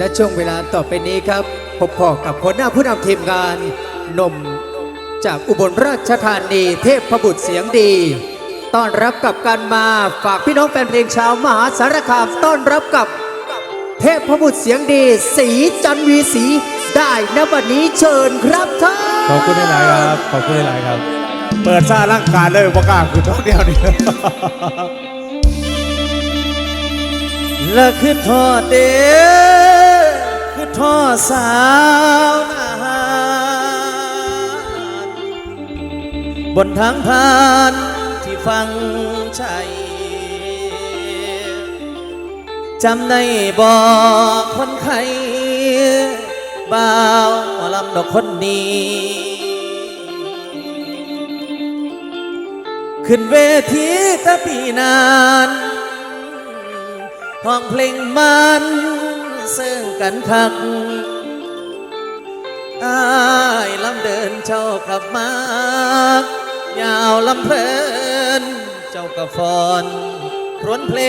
และช่วงเวลาต่อไปนี้ครับพบพ่อกับคนหน้าผู้นำทีมงานหนมจากอุบลราชธานีเทพพบุตรเสียงดีต้อนรับกับการมาฝากพี่น้องแฟนเพลงชาวมหาสารคามต้อนรับกับเทพพบุตรเสียงดี สีจันทร์วีสีได้นบัดนี้เชิญครับท่านขอบคุณหลายๆครับ ขอบคุณหลายๆครับ เปิดซ่าร่างกายเลยประกล้าคือท้องเดียวนี่และคือทอดเด้ อคือสาวนาบนทางผ่านที่ฟังชัยจำได้บอกคนไข้บ่าวหมอลำดอกคนนี้ ขึ้นเวทีตะปีนานห้องเพลงมัน ซึ่งกันคักอายลำเดินเจ้ากับมายาวลำเพลิน เจ้ากับฟอนรวนเพล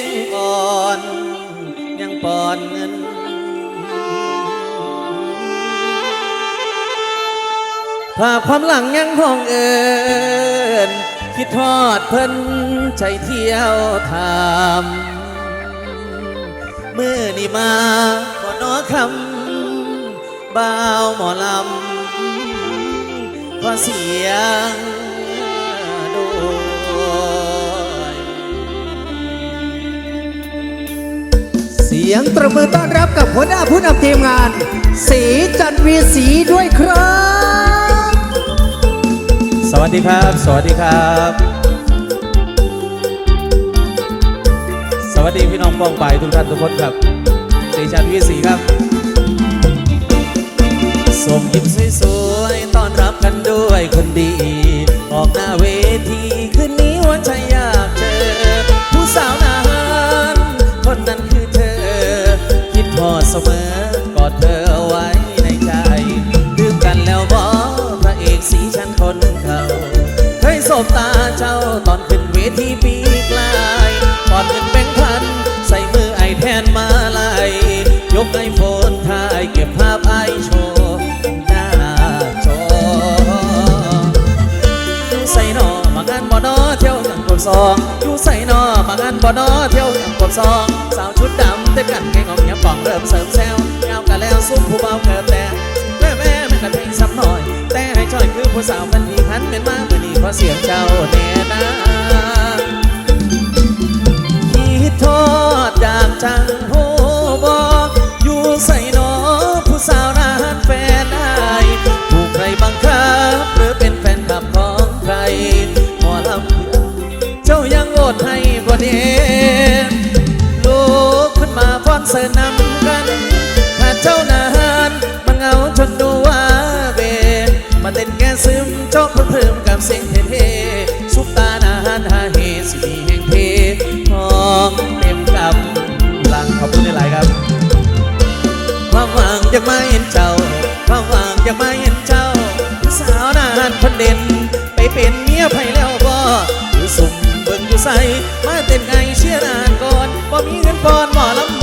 งอ่อน ยังปอนเงินภาพความหลังยังห้องเอิญคิดทอดเพิ่นใจเที่ยวถาม เมื่อนี่มาขอนอคำบ่าวหมอลำขอเสียงด้วยเสียงตระมือต้อนรับกับหัวหน้าผู้นำทีมงาน สีจันวีสีด้วยครับ สวัสดีครับ สวัสดีครับ วัสดีพี่น้องป้องไปทุกท่านทุกคนครับสีชันวิสีครับ ส่งยิ้มสวยๆต้อนรับกันด้วยคนดี ออกหน้าเวทีคืนนี้วันใจอยากเจอ ผู้สาวนาหารคนนั้นคือเธอ คิดพอเสมอกอดเธอไว้ในใจลืมกันแล้วบอพระเอกสีชันคนเขาเคยสบตาเจ้าตอนขึ้นเวทีปีกลายกอดเงินแองอยู่ใส่นอบางานบ่อนอเที่ยวอย่างกดซองสาวชุดดำเต้นกันแข่งองเงียบป่องเริ่มเสริมแซวเงากันแล้วซุ้มผู้เบาเกิดแต่แม่แม่แม่กระเทงซ้ำหน่อย แต่ให้ช่อยคือผู้สาวมันทีพันเป็นมาเมื่อนี้เพราะเสียงเจ้าแน่นะคิดทอดจากจังโห สียงเท่ๆซุปตานานหาเฮสิมีแห่งเททองเต็มกำลังขอบคุณหลายครับความหวังยังไม่เห็นเจ้าความหวังยังไม่เห็นเจ้าสาวนานคนเด่นไปเป็นเมียไผแล้วบ่อยู่สุ่มเบิ่งอยู่ใสมาเต้นไงเชียร์นานก่อนบ่มีเงินปอนหมอลำ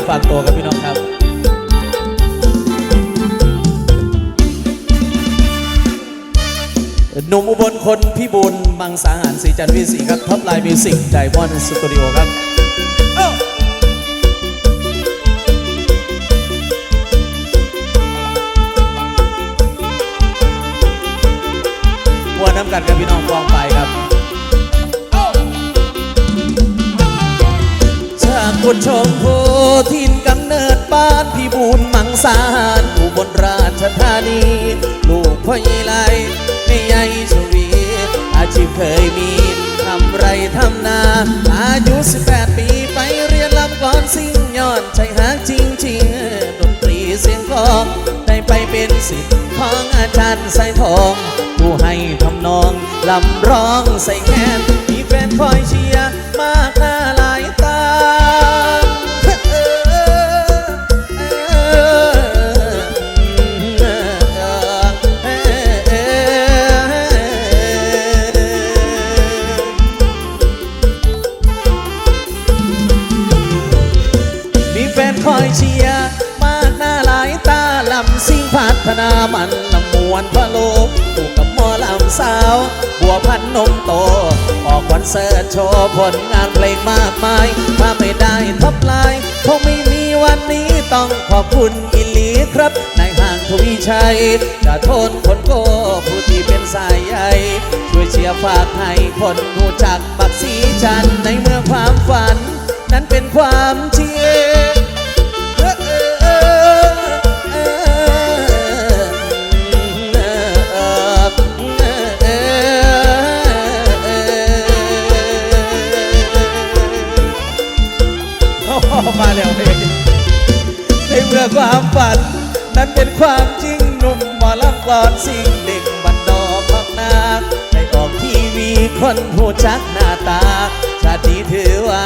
อฝากตัวกับพี่น้องครับหนุ่มอุบลคนพี่บุญมังสาหารสีจันทร์วิสีครับท็อปไลน์มิวสิกไดมอนด์สตูดิโอครับหัวน้ำกันกับพี่น้องกองไปครับ จากบุญชมโพทินกำเนิดบ้านพี่บูนมังสารอุบลราชธานี ลูกพ่อใหญ่ไรไม่ใหญ่ชวี อาชีพเคยมีทำไรทำนา อายุ 18 ปีไปเรียนลำก่อนสิ่งยอนใจหากจริงจริงๆดนตรีเสียงกลองได้ไปเป็นศิษย์ของอาจารย์ใส่ทอง ผู้ให้ทำนองลำร้องใส่แคนมีแฟนคอยเชียร์มากหน้าามันลำมวนพะโลถูกกับหมอลำสาว บัวพันนมโต ออกคอนเสิร์ตโชว์ผลงานเพลงมากมาย ถ้าไม่ได้ท็อปไลน์คงไม่มีวันนี้ต้องขอบคุณอิลีครับนายห้างทวีชัยจะโทนคนโกผู้ที่เป็นสายใยช่วยเชียร์ฝากให้คนรู้จักบักสีจันในเมืองความฝัน นั้นเป็นความจริื่อความฝัน นั้นเป็นความจริงหนุ่มหมอลำกลอนสิ่งเด็กบันดอพักนาได้ออกทีวีคนผู้จักหน้าตา ชาตินี้ถือว่า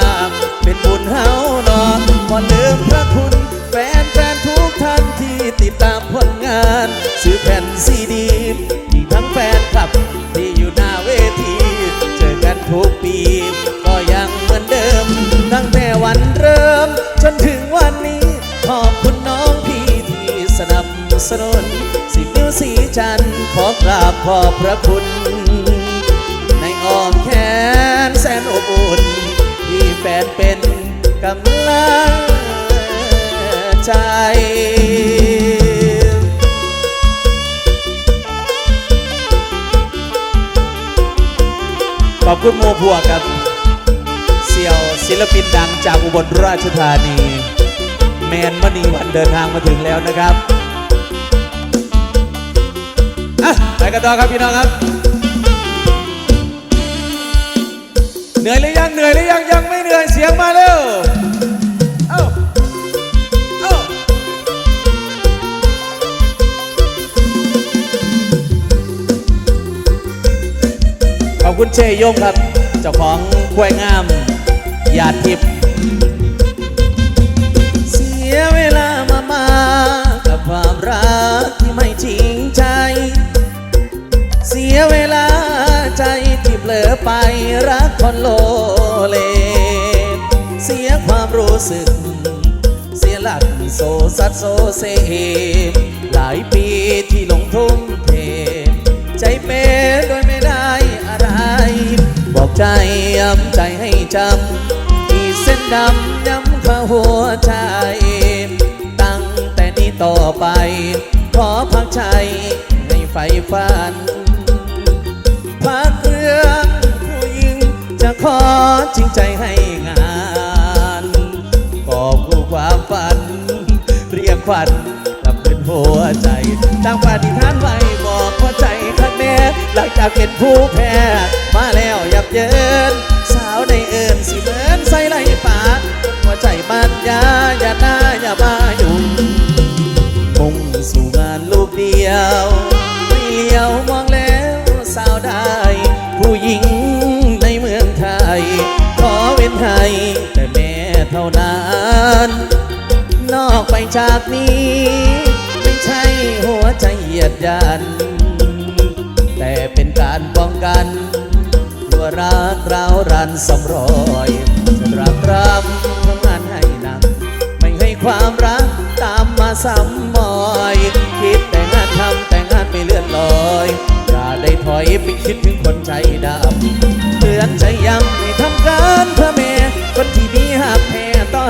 เป็นบุญเฮานอนพอลืมพระคุณ แฟนแฟนทุกท่านที่ติดตามผลงาน ซื้อแผ่นซีดีอีกทั้งแฟน ร์ขอกราบขอบพระคุณ ในอ้อมแขนแสนอบอุ่น ที่แฟนเป็นกำลังใจขอบคุณโมพัวกับ เสี่ยวศิลปินดังจากอุบลราชธานี แมนมณีวันเดินทางมาถึงแล้วนะครับ ไปกันต่อครับพี่น้องครับ เหนื่อยหรือยังเหนื่อยหรือยังยังไม่เหนื่อยเสียงมาเร็วเอ้าเอ้าขอบคุณเชยยงครับเจ้าของกล้วยงามหยาดทิพย์เสียเวลามามากกับความรักที่ไม่จริงใจเสี ยเวลาใจที่เผลอไปรักคนโลเล เสียความรู้สึก เสียหลักโซซัดโซเซหลายปีที่ลงทุ่มเท ใจเป้โดยไม่ได้อะไร บอกใจย้ำใจให้จำที่เส้นดำย้ำข้าหัวใจ ตั้งแต่นี้ต่อไป ขอพักใจให้ไฟฝัน ขอจริงใจให้งานกอบกู้ความฝัน เรียกขวัญกลับเป็นหัวใจตั้งปฏิฐานไว้บอกหัวใจข้างแน่หลังจากเป็นผู้แพ้ มาแล้วยับเยิน สาวในเอิญสิเหมือนใส่ไหลป่าหัวใจมันยาอย่าหน้าอย่ามายุ่งมุ่งสู่งานลูกเดียว นอกไปจากนี้ ไม่ใช่หัวใจเหยียดยัน แต่เป็นการป้องกันว่ารักเรารันสำรอยจะรักรำทำงานให้หนัก ไม่ให้ความรักตามมาซ้ำมอย คิดแต่งานทำแต่งานไม่เลื่อนลอยอย่าได้ถอยไปคิดถึงคนใจดำเตือนใจยังให้ทำการ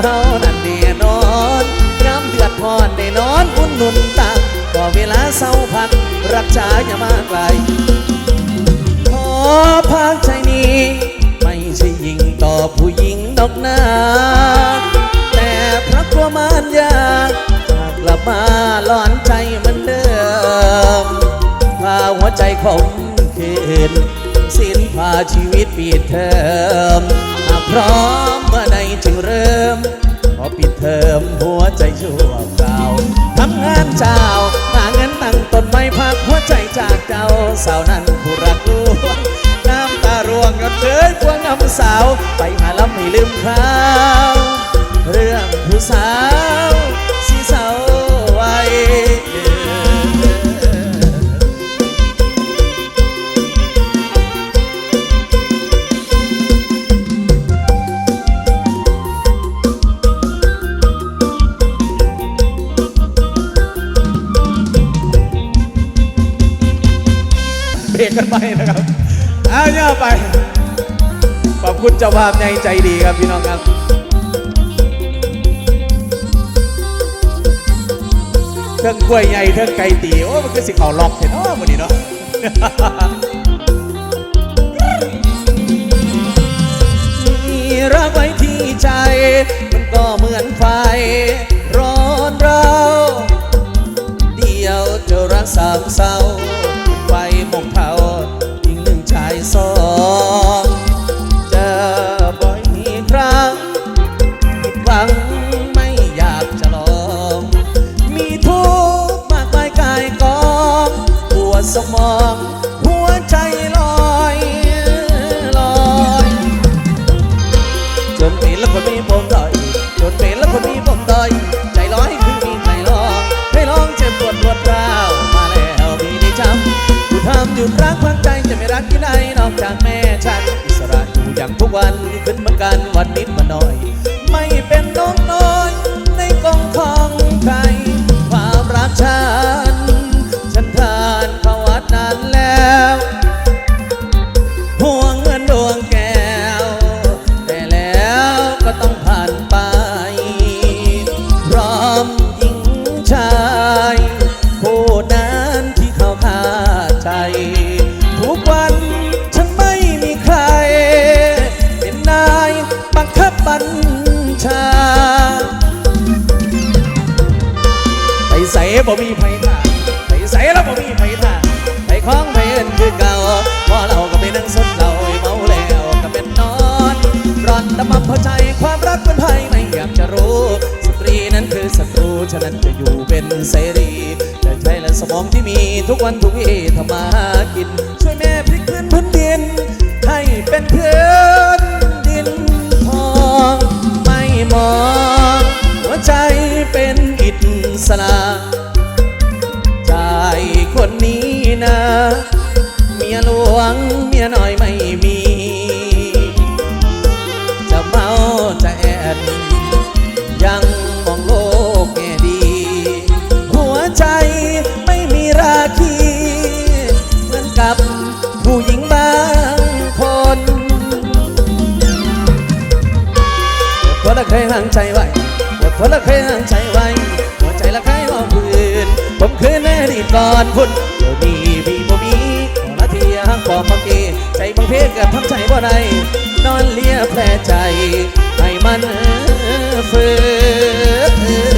พ้อเฮานั่นแน่นอนย้ำเดือดพอนได้นอนอุ่นหนุนตักก็เวลาเศร้าพักรักษาอย่ามาไกลขอพักใจนี้ ไม่ใช่ยิงต่อผู้หญิงดอกนาแต่พระกลัวมารยาหากกลับมาหลอนใจเหมือนเดิมพาหัวใจขมขืนสิ้น ชีวิตปิดเทอมพร้อมเมื่อใดจึงเริ่ม พอปิดเทอมหัวใจชั่วคราวทำงานเช้าหาเงินตั้งตนไม่พักหัวใจจากเจ้าสาวนั้นผู้รักลวงน้ำตาร่วงก็เคยพวงงำสาว ไปหาแล้วไม่ลืมคราว เรื่องผู้สาว เบรกกันไปนะครับเอาเนี่ยไป ขอบคุณเจ้าภาพในใจดีครับพี่น้องครับเทิงกล้วยใหญ่เทิงไก่ตีโอ้มันคือสิเขาล็อกเห็นเนาะวันนี้เนาะมีรักไว้ที่ใจ มันก็เหมือนไฟ ร้อนเรา เดียวจะรักสามเศร้า ไฟมองเผา ก็ต้อง ฉะนั้นจะอยู่เป็นเสรี แต่ใช้และสมองที่มีทุกวันทุกวี่ทำมาหากิน ช่วยแม่พลิกพื้นพื้นดิน ให้เป็นพื้นดินทอง ไม่มอง หัวใจเป็นอิสระใจคนนี้นะ เมียหลวงเมียน้อยไม่มี ก่อนพุ่นเดี๋ยวนี้มีบ่มีขอละเทียหักบอกบางเกใจบางเพกกับทำใจบ่ได้นอนเลียแผลใจให้มันเฟื้อ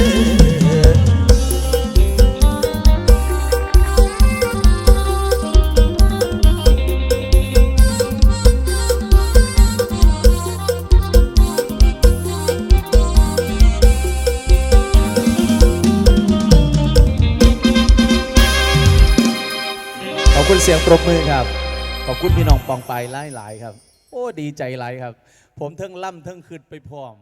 เสียงปรบมือครับ ขอบคุณพี่น้องปองไปหลายๆครับ โอ้ดีใจหลายครับ ผมเทิงล่ำเทิงคืนไปพร้อม